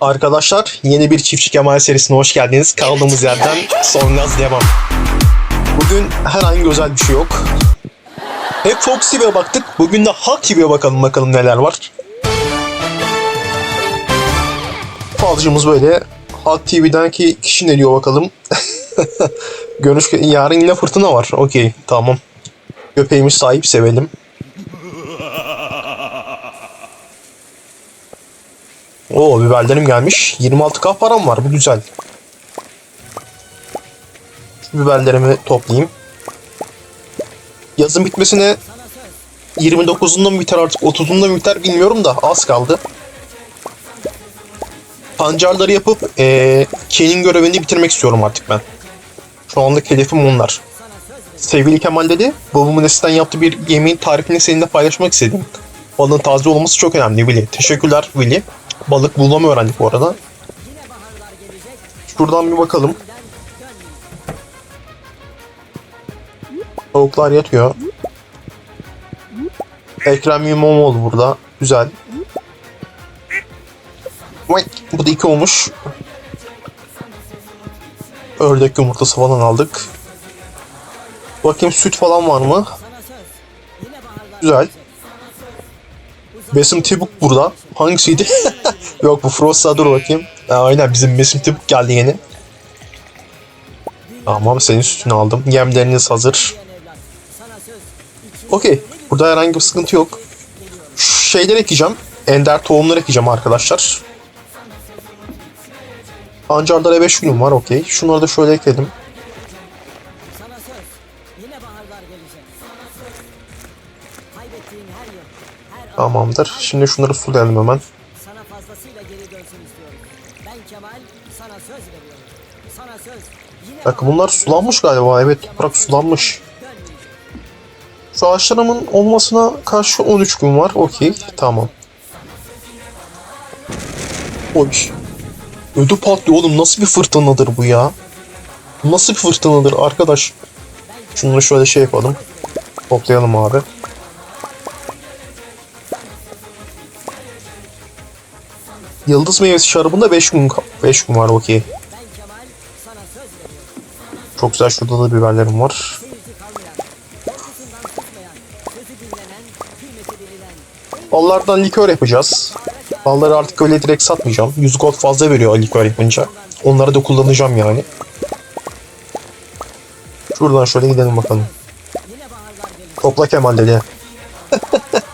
Arkadaşlar yeni bir Çiftçi Kemal serisine hoş geldiniz. Kaldığımız yerden son gaz devam. Bugün herhangi özel bir şey yok. Hep Fox TV'ye baktık. Bugün de Halk TV'ye bakalım bakalım neler var. Falcımız böyle. Halk TV'deki kişi ne diyor bakalım. Görüş yarın yine fırtına var. Okey tamam. Köpeğimiz sahip sevelim. Oo biberlerim gelmiş. 26k param var. Bu güzel. Şu biberlerimi toplayayım. Yazın bitmesine 29'unda mı biter artık 30'unda mı biter bilmiyorum da az kaldı. Pancarları yapıp eee Ken'in görevini bitirmek istiyorum artık ben. Şu anlık hedefim onlar. Sevgili Kemal dedi, babamın eskiden yaptığı bir yemeğin tarifini seninle paylaşmak istedim. Balığın taze olması çok önemli Willy. Teşekkürler Willy. Balık bulmamı öğrendik bu arada. Şuradan bir bakalım. Tavuklar yatıyor. Ekrem İmamoğlu burada. Güzel. Bu da iki olmuş. Ördek yumurtası falan aldık. Bakayım süt falan var mı? Güzel. Besim Tibuk burada. Hangisiydi? Yok bu Frost'a dur bakayım. Ha, aynen bizim Besim Tibuk geldi yeni. Tamam senin sütünü aldım. Yemleriniz hazır. Okey. Burada herhangi bir sıkıntı yok. Şu şeyleri ekeceğim. Ender tohumları ekeceğim arkadaşlar. Pancarlara 5 günüm var okey. Şunları da şöyle ekledim. Tamamdır. Şimdi şunları sulayalım hemen. Fazlasıyla geri dönsün istiyorum. Ben Kemal sana söz veriyorum. Sana söz. Yine Bakın bunlar sulanmış galiba. Evet toprak sulanmış. Şu ağaçlarımın olmasına karşı 13 gün var. Okey. Tamam. Oy. Ödü patlıyor oğlum. Nasıl bir fırtınadır bu ya? Nasıl bir fırtınadır arkadaş? Şunu şöyle şey yapalım. Toplayalım abi. Yıldız meyvesi şarabında 5 gün 5 gün var okey. Çok güzel şurada da biberlerim var. Ballardan likör yapacağız. Balları artık öyle direkt satmayacağım. 100 gold fazla veriyor likör yapınca. Onları da kullanacağım yani. Şuradan şöyle gidelim bakalım. Topla Kemal dedi.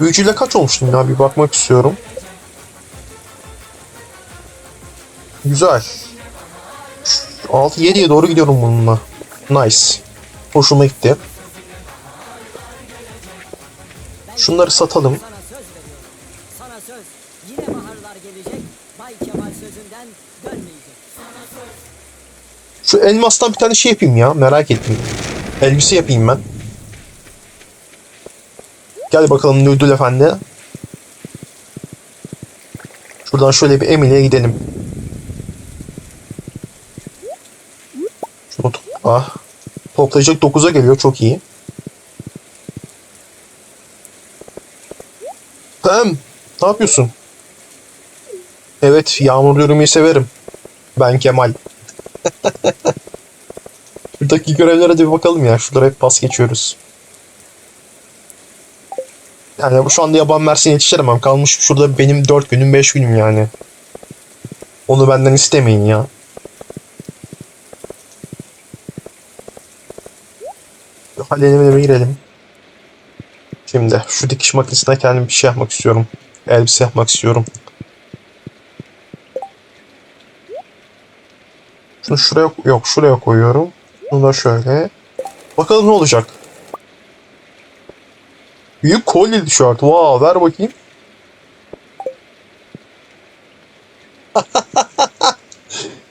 Büyücüyle kaç olmuştum ya bir bakmak istiyorum. Güzel. 6-7'ye doğru gidiyorum bununla. Nice. Hoşuma gitti. Şunları satalım. Şu elmastan bir tane şey yapayım ya. Merak ettim. Elbise yapayım ben. Gel bakalım Nudul Efendi. Şuradan şöyle bir Emily'e gidelim. Şunu topla. Toplayacak 9'a geliyor. Çok iyi. Pem, ne yapıyorsun? Evet, yağmurlu yürümeyi severim. Ben Kemal. Şuradaki görevlere de bir bakalım ya. Şuralara hep pas geçiyoruz. Yani şu anda yaban mersine yetiştiremem. Kalmış şurada benim 4 günüm 5 günüm yani. Onu benden istemeyin ya. Hallelimine girelim. Şimdi şu dikiş makinesine kendim bir şey yapmak istiyorum. Elbise yapmak istiyorum. Şunu şuraya yok şuraya koyuyorum. Bunu da şöyle. Bakalım ne olacak. Büyük kolye tişört. Wow, ver bakayım.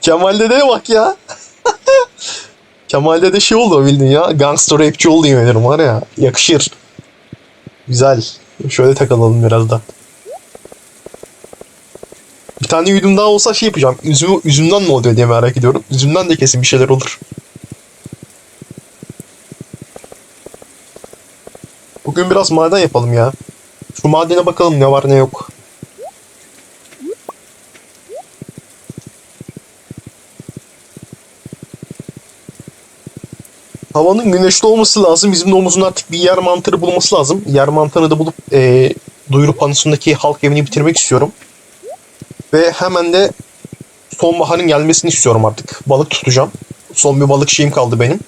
Kemal'de de bak ya. Kemal'de de şey oldu bildin ya. Gangster rapçi oldu yemin ederim var ya. Yakışır. Güzel. Şöyle takılalım biraz da. Bir tane yudum daha olsa şey yapacağım. Üzüm, üzümden mi oluyor diye merak ediyorum. Üzümden de kesin bir şeyler olur. Bugün biraz maden yapalım ya. Şu madene bakalım ne var ne yok. Havanın güneşli olması lazım. Bizim domuzun artık bir yer mantarı bulması lazım. Yer mantarını da bulup e, duyuru panosundaki halk evini bitirmek istiyorum. Ve hemen de sonbaharın gelmesini istiyorum artık. Balık tutacağım. Son bir balık şeyim kaldı benim.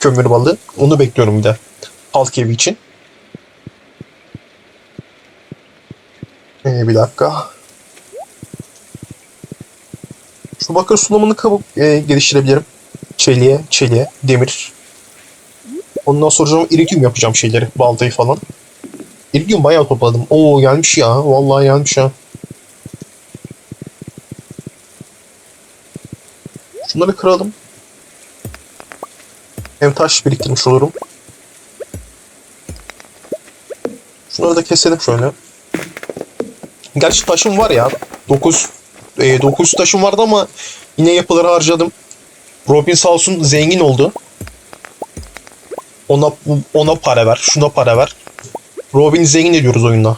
Kömür balığı. Onu bekliyorum bir de. Halk evi için. Ee, bir dakika. Şu bakır sulamanı kabuk e, geliştirebilirim. Çeliğe, çeliğe, demir. Ondan sonra iridium yapacağım şeyleri. Baltayı falan. İridium bayağı topladım. Oo gelmiş ya. Vallahi gelmiş ya. Şunları kıralım. Hem taş biriktirmiş olurum. Şunları da keselim şöyle. Gerçi taşım var ya. 9 e, 9 taşım vardı ama yine yapıları harcadım. Robin sağ olsun zengin oldu. Ona ona para ver, şuna para ver. Robin'i zengin ediyoruz oyunda.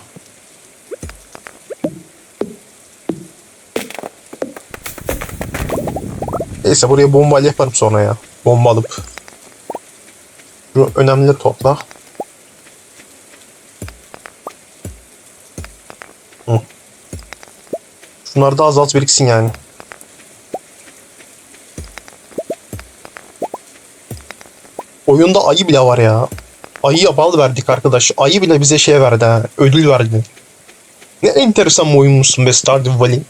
Neyse buraya bombayla yaparım sonra ya. Bomba alıp. Şu önemlileri topla. Şunlar da az biriksin yani. Oyunda ayı bile var ya. Ayıya bal verdik arkadaş. Ayı bile bize şey verdi ha. Ödül verdi. Ne enteresan bir oyunmuşsun be Stardew Valley.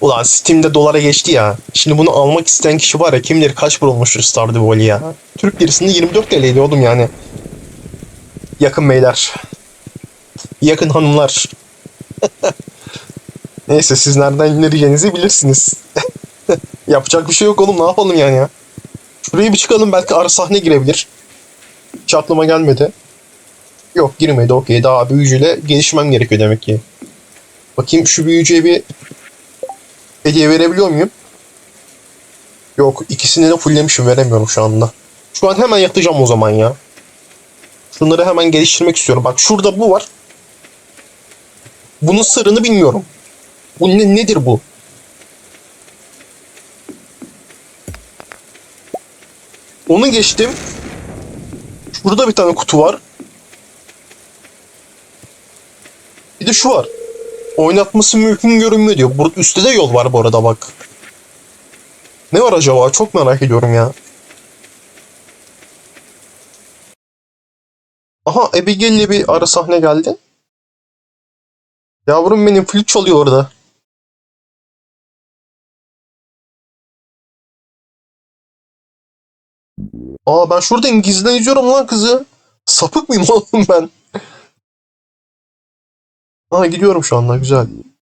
Ulan Steam'de dolara geçti ya. Şimdi bunu almak isteyen kişi var ya kim bilir kaç para olmuştur Stardew Valley ya. Türk lirasında 24 TL'ydi oğlum yani. Yakın beyler. Yakın hanımlar. Neyse siz nereden indireceğinizi bilirsiniz. Yapacak bir şey yok oğlum ne yapalım yani ya. Şuraya bir çıkalım belki ara sahne girebilir. Hiç aklıma gelmedi. Yok girmedi okey daha büyücüyle gelişmem gerekiyor demek ki. Bakayım şu büyücüye bir hediye verebiliyor muyum? Yok ikisini de fulllemişim veremiyorum şu anda. Şu an hemen yatacağım o zaman ya. Şunları hemen geliştirmek istiyorum. Bak şurada bu var. Bunun sırrını bilmiyorum. Bu ne, nedir bu? Onu geçtim. Şurada bir tane kutu var. Bir de şu var. Oynatması mümkün görünmüyor diyor. Burada üstte de yol var bu arada bak. Ne var acaba? Çok merak ediyorum ya. Aha Abigail'le bir ara sahne geldi. Yavrum benim flüt çalıyor orada. Aa ben şuradan gizliden izliyorum lan kızı. Sapık mıyım oğlum ben? Aa gidiyorum şu anda güzel.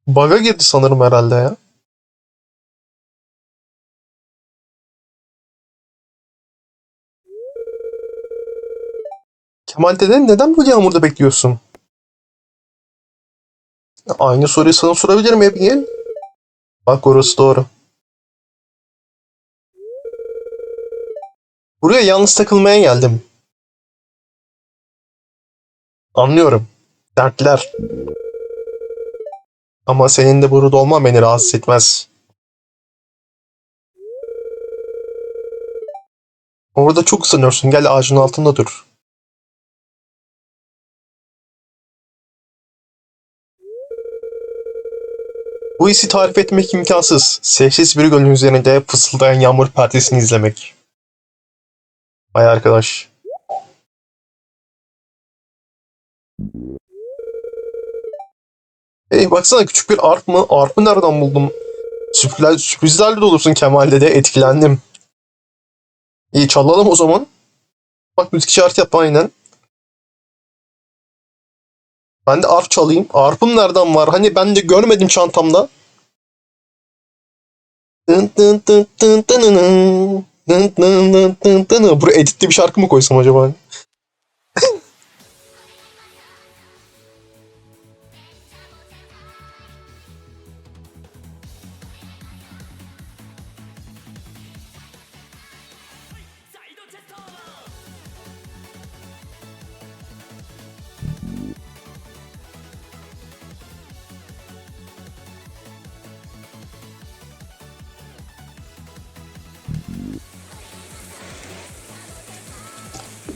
Bug'a girdi sanırım herhalde ya. Kemal deden neden böyle yağmurda bekliyorsun? Aynı soruyu sana sorabilirim Abigail. Bak orası doğru. Buraya yalnız takılmaya geldim. Anlıyorum. Dertler. Ama senin de burada olman beni rahatsız etmez. Orada çok ısınıyorsun. Gel ağacın altında dur. Bu hissi tarif etmek imkansız. Sessiz bir gölün üzerinde fısıldayan yağmur perdesini izlemek. Vay arkadaş. Hey baksana küçük bir arp mı? Arp'ı nereden buldum? Sürprizler, sürprizlerle dolusun Kemal'de de etkilendim. İyi çalalım o zaman. Bak müzik işareti yap aynen. Ben de arp çalayım. Arp'ım nereden var? Hani ben de görmedim çantamda. Tın tın tın tın tın tın Tın tın tın tın tın. Buraya editli bir şarkı mı koysam acaba?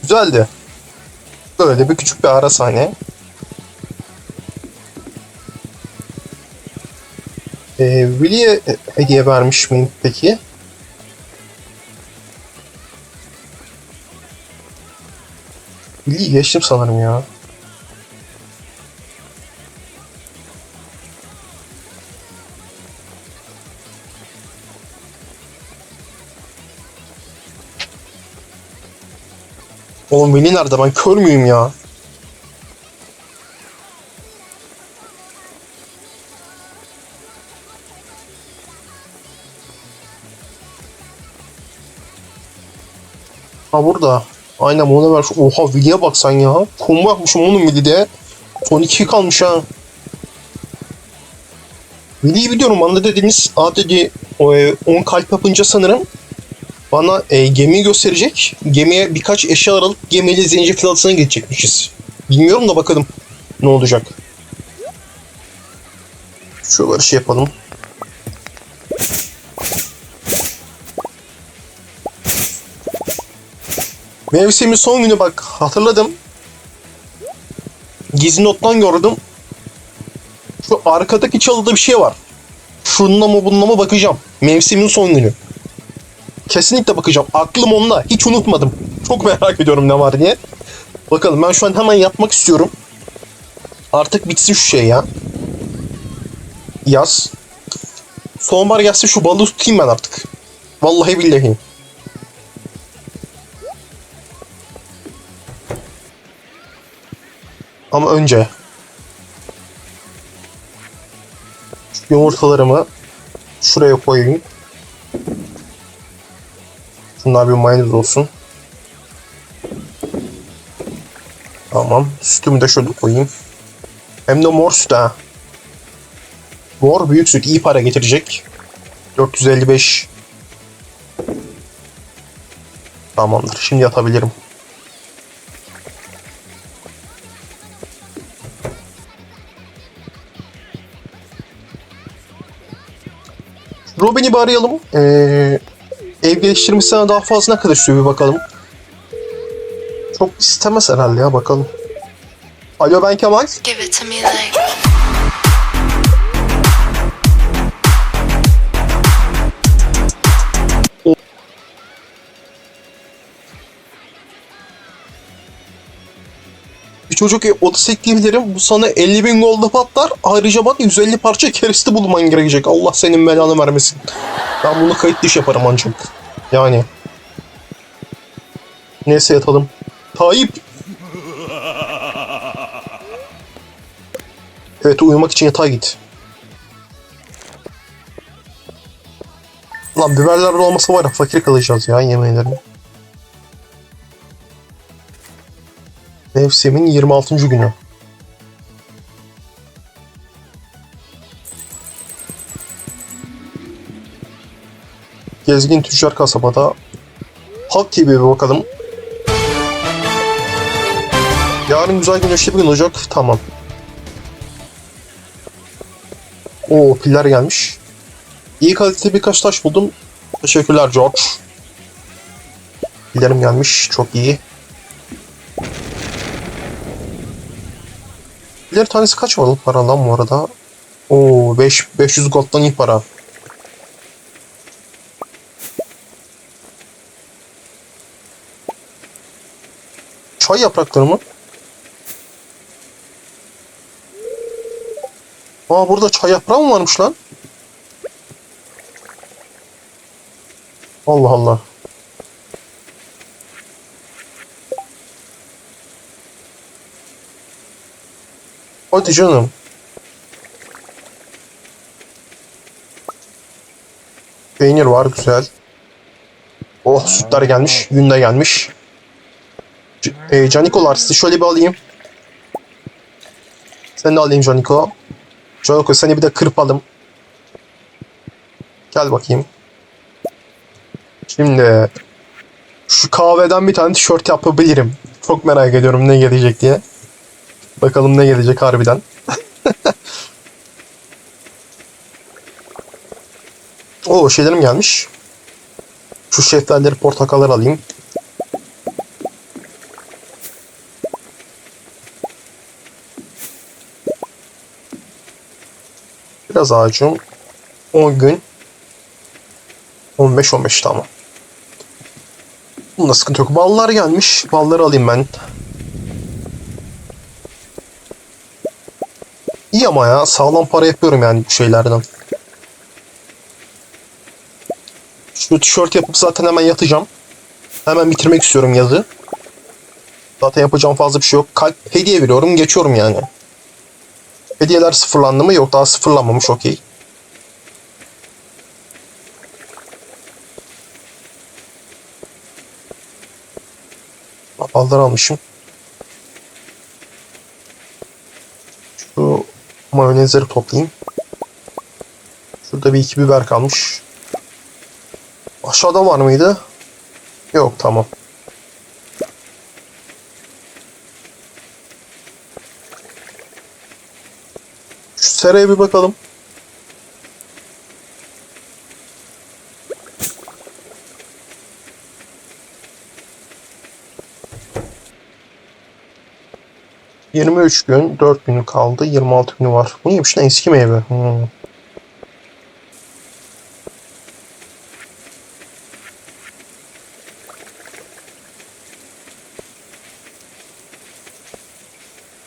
Güzeldi. Böyle bir küçük bir ara sahne. Ee, Willy'e hediye vermiş miyim peki? Willy'yi geçtim sanırım ya. Oğlum Willy nerede? Ben kör müyüm ya? Ha burada. Aynen ona ver. Oha Willy'e bak sen ya. Combo yapmışım onun Willy'de. Son 2 kalmış ha. Willy'yi biliyorum. Bana dediğiniz A dedi 10 kalp yapınca sanırım bana e, gemiyi gösterecek. Gemiye birkaç eşya alıp gemiyle Zencefil Adası'na gidecekmişiz. Bilmiyorum da bakalım ne olacak. Şuraları şey yapalım. Mevsimin son günü bak hatırladım. Gizli nottan gördüm. Şu arkadaki çalıda bir şey var. Şununla mı bununla mı bakacağım. Mevsimin son günü. Kesinlikle bakacağım. Aklım onda. Hiç unutmadım. Çok merak ediyorum ne var diye. Bakalım ben şu an hemen yatmak istiyorum. Artık bitsin şu şey ya. Yaz. Sonbahar gelse şu balığı tutayım ben artık. Vallahi billahi. Ama önce şu yumurtalarımı şuraya koyayım. Şunlar bir mayonez olsun. Tamam. Sütümü de şöyle koyayım. Hem de mor süt ha. Mor büyük süt iyi para getirecek. 455. Tamamdır. Şimdi yatabilirim. Robin'i bir arayalım. Ee, ev geliştirmesine daha fazla ne kadar bir bakalım. Çok istemez herhalde ya bakalım. Alo ben Kemal. Give it to me like. Bir çocuk odası ekleyebilirim. Bu sana 50 bin golda patlar. Ayrıca bana 150 parça kereste bulman gerekecek. Allah senin belanı vermesin. Ben bunu kayıt dışı yaparım ancak. Yani. Neyse yatalım. Tayyip. Evet uyumak için yatağa git. Lan biberler olmasa var ya fakir kalacağız ya yemeğlerini. Mevsimin 26. günü. Gezgin tüccar kasabada. Halk TV'ye bakalım. Yarın güzel güneşli bir gün olacak. Tamam. Oo piller gelmiş. İyi kaliteli birkaç taş buldum. Teşekkürler George. Pillerim gelmiş. Çok iyi. Piller tanesi kaç var para lan bu arada? Oo 5 500 gold'dan iyi para. Çay yaprakları mı? Aa burada çay yaprağı mı varmış lan? Allah Allah. Hadi canım. Peynir var güzel. Oh sütler gelmiş. Yün de gelmiş. E, Canikolar sizi şöyle bir alayım. Sen de alayım Caniko. Caniko seni bir de kırpalım. Gel bakayım. Şimdi şu kahveden bir tane tişört yapabilirim. Çok merak ediyorum ne gelecek diye. Bakalım ne gelecek harbiden. Oo şeylerim gelmiş. Şu şeftalileri portakalları alayım. Biraz ağacım. 10 gün. 15-15 tamam. Bunda sıkıntı yok. Ballar gelmiş. Balları alayım ben. İyi ama ya. Sağlam para yapıyorum yani bu şeylerden. Şu tişört yapıp zaten hemen yatacağım. Hemen bitirmek istiyorum yazı. Zaten yapacağım fazla bir şey yok. Kalp hediye veriyorum. Geçiyorum yani. Hediyeler sıfırlandı mı? Yok daha sıfırlanmamış. Okey. Ballar almışım. Şu mayonezleri toplayayım. Şurada bir iki biber kalmış. Aşağıda var mıydı? Yok tamam. Seraya bir bakalım. Yirmi üç gün, dört günü kaldı. Yirmi altı günü var. Bu neymiş lan eski meyve? Hmm.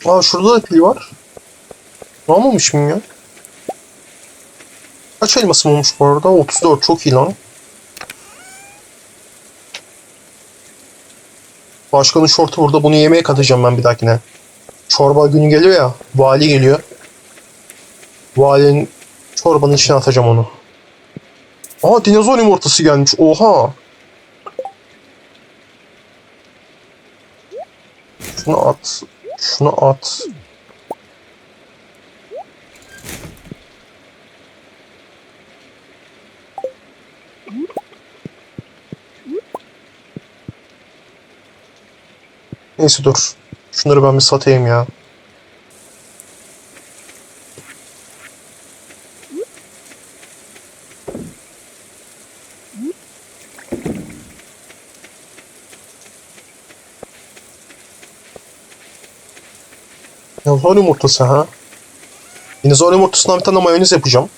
Aa şurada da pil var. Almamış mıyım ya? Kaç elmasım olmuş bu arada? 34 çok iyi lan. Başkanın şortu burada. Bunu yemeğe katacağım ben bir dahakine. Çorba günü geliyor ya. Vali geliyor. Valinin çorbanın içine atacağım onu. Aa dinozor yumurtası gelmiş. Oha. Şunu at. Şunu at. Neyse dur. Şunları ben bir satayım ya. Dinozor yumurtası ha. Dinozor yumurtasından bir tane mayonez yapacağım.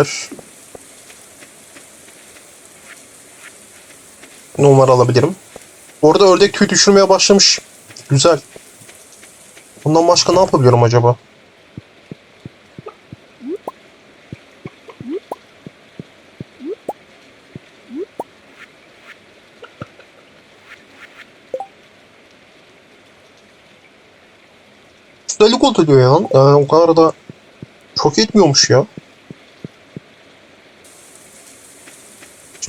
Tamamdır. Numara alabilirim. Bu arada ördek tüy düşürmeye başlamış. Güzel. Bundan başka ne yapabiliyorum acaba? Üstelik gold ediyor ya. Yani o kadar da çok etmiyormuş ya.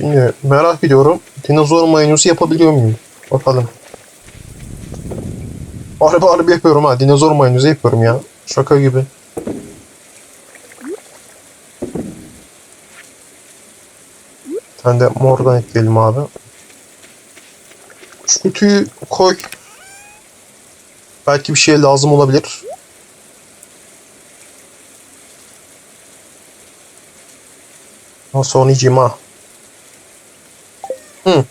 Şimdi merak ediyorum. Dinozor mayonezi yapabiliyor muyum? Bakalım. Harbi harbi yapıyorum ha. Dinozor mayonezi yapıyorum ya. Şaka gibi. Bir tane de mordan ekleyelim abi. Şu kutuyu koy. Belki bir şeye lazım olabilir. Oynayacağım ha? Hı.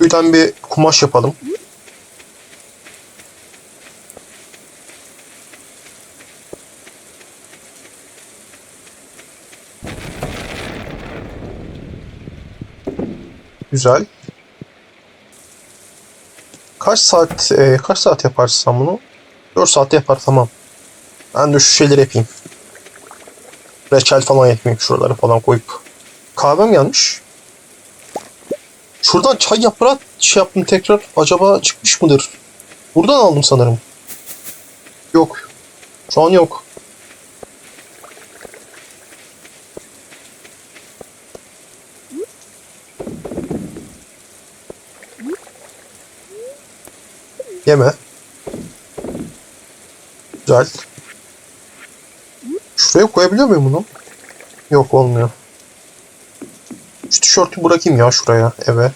Birden bir kumaş yapalım. Güzel. Kaç saat e, kaç saat yaparsın bunu? 4 saatte yapar tamam. Ben de şu şeyleri yapayım. Reçel falan yapayım şuraları falan koyup. Kahvem gelmiş. Şuradan çay yaprağı şey yaptım tekrar. Acaba çıkmış mıdır? Buradan aldım sanırım. Yok. Şu an yok. Yeme. Güzel. Şuraya koyabiliyor muyum bunu? Yok olmuyor. Tişörtü bırakayım ya şuraya eve.